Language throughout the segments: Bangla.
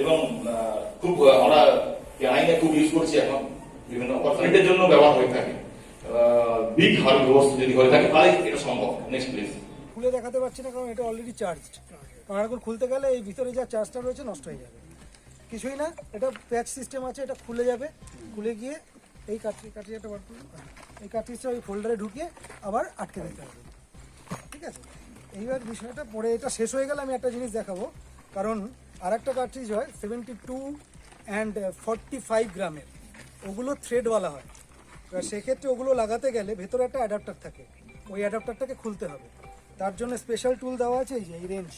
এবং খুব আমরা আইনে খুব ইউজ করছি এখন বিভিন্ন অপারেশনের জন্য ব্যবহার হয়ে থাকে। বিগ হার্ড যদি হয়ে থাকে, তাহলে এটা সম্ভব। নেক্সট প্লিজ খুলে দেখাতে পারছি না, কারণ এটা অলরেডি চার্জড কারণ এখন খুলতে গেলে এই ভিতরে যা চার্জটা রয়েছে নষ্ট হয়ে যাবে। কিছুই না, এটা প্যাচ সিস্টেম আছে, এটা খুলে যাবে। খুলে গিয়ে এই কাঠি কাঠিটা বার করুন। এই কাঠিটা ওই ফোল্ডারে ঢুকিয়ে আবার আটকে দিতে হবে। ঠিক আছে? এইবার বিষয়টা পরে এটা শেষ হয়ে গেলে আমি একটা জিনিস দেখাবো। কারণ আর একটা কার্ট্রিজ হয় seventy two and forty five গ্রামের ওগুলো থ্রেডওয়ালা হয়। এবার সেক্ষেত্রে ওগুলো লাগাতে গেলে ভেতরে একটা অ্যাডাপ্টার থাকে। ওই অ্যাডাপ্টারটাকে খুলতে হবে। তার জন্য স্পেশাল টুল দেওয়া আছে এই যে, এই রেঞ্জ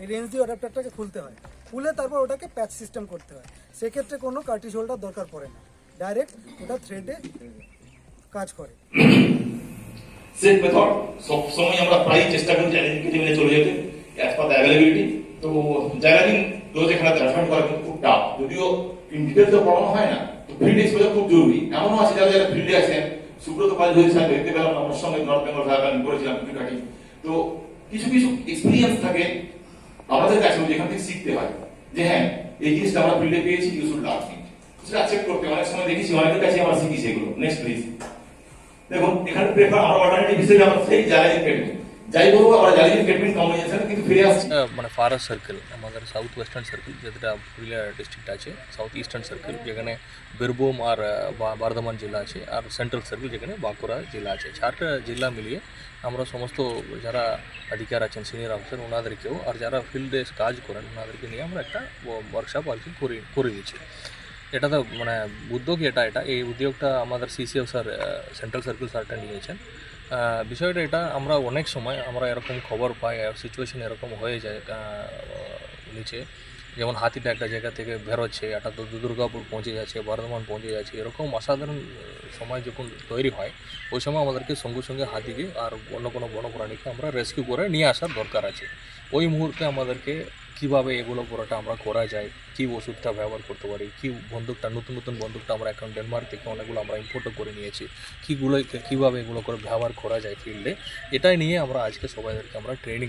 এই রেঞ্জ দিয়ে অ্যাডাপ্টারটাকে খুলতে হয়। খুলে তারপর ওটাকে প্যাচ সিস্টেম করতে হয়। সেক্ষেত্রে কোনো কার্টিজ হোল্ডার দরকার পড়ে না। ডাইরেক্ট ওটা থ্রেডে কাজ করে। সেফ মেথড সব সময় আমরা প্রায় চেষ্টা করি চ্যালেঞ্জ কেটে মেনে যেতে অ্যাজ পার দ্য অ্যাভেলেবিলিটি তো জ্যালারিং ডোজ এখানে ট্রান্সফার করা কিন্তু খুব টাফ যদিও ইন ডিটেলস পড়ানো হয় না, তো ফিল্ড এক্সপোজার খুব জরুরি। এমনও আছে যারা যারা ফিল্ডে আছেন, সুব্রত পাল স্যার দেখতে পেলাম আমার সঙ্গে নর্থ বেঙ্গল ফায়ার করেছিলাম কাটি তো কিছু কিছু এক্সপিরিয়েন্স থাকে আমাদের কাছে যেখান থেকে শিখতে হয়, যে হ্যাঁ এই জিনিসটা আমরা ফিল্ডে পেয়েছি ইউ শুড লার্ন ইট সেটা অ্যাকসেপ্ট করতে অনেক সময় দেখেছি, অনেকের কাছে আমরা শিখি সেগুলো। নেক্সট প্লিজ দেখুন, এখানে প্রেফার আরও অল্টারনেটিভ হিসেবে আমরা সেই জ্বালানি ট্রিটমেন্ট যাই বলব আমরা কম্বিনেশন কিন্তু ফিরে আসছি। মানে ফরেস্ট সার্কেল আমাদের সাউথ ওয়েস্টার্ন সার্কেল যেটা পুরুলিয়া ডিস্ট্রিক্ট আছে সাউথ ইস্টার্ন সার্কেল যেখানে বীরভূম আর বর্ধমান জেলা আছে, আর সেন্ট্রাল সার্কেল যেখানে বাঁকুড়া জেলা আছে। চারটা জেলা মিলিয়ে আমরা সমস্ত যারা অধিকার আছেন সিনিয়র অফিসার ওনাদেরকেও আর যারা ফিল্ডে কাজ করেন ওনাদেরকে নিয়ে আমরা একটা ওয়ার্কশপ আর কি করে করে দিয়েছি। এটা তো মানে উদ্যোগ এটা এটা। এই উদ্যোগটা আমাদের সিসিও স্যার সেন্ট্রাল সার্কেল স্যারটা নিয়েছেন। বিষয়টা এটা, আমরা অনেক সময় আমরা এরকম খবর পাই সিচুয়েশন এরকম হয়ে যায় নিচে। যেমন হাতিটা একটা জায়গা থেকে বেরোচ্ছে এটা তো দুর্গাপুর পৌঁছে যাচ্ছে, বর্ধমান পৌঁছে যাচ্ছে, এরকম অসাধারণ সময় যখন তৈরি হয়, ওই সময় আমাদেরকে সঙ্গে সঙ্গে হাতিকে আর অন্য কোনো বন্য প্রাণীকে আমরা রেস্কিউ করে নিয়ে আসার দরকার আছে। ওই মুহূর্তে আমাদেরকে কীভাবে এগুলো পুরোটা আমরা করা যায়, কী ওষুধটা ব্যবহার করতে পারি, কী বন্দুকটা, নতুন নতুন বন্দুকটা আমরা এখন ডেনমার্ক থেকে অনেকগুলো আমরা ইম্পোর্টও করে নিয়েছি, কীগুলো, কীভাবে এগুলো করে ব্যবহার করা যায় ফিল্ডে এটাই নিয়ে আমরা আজকে সবাইদেরকে আমরা ট্রেনিং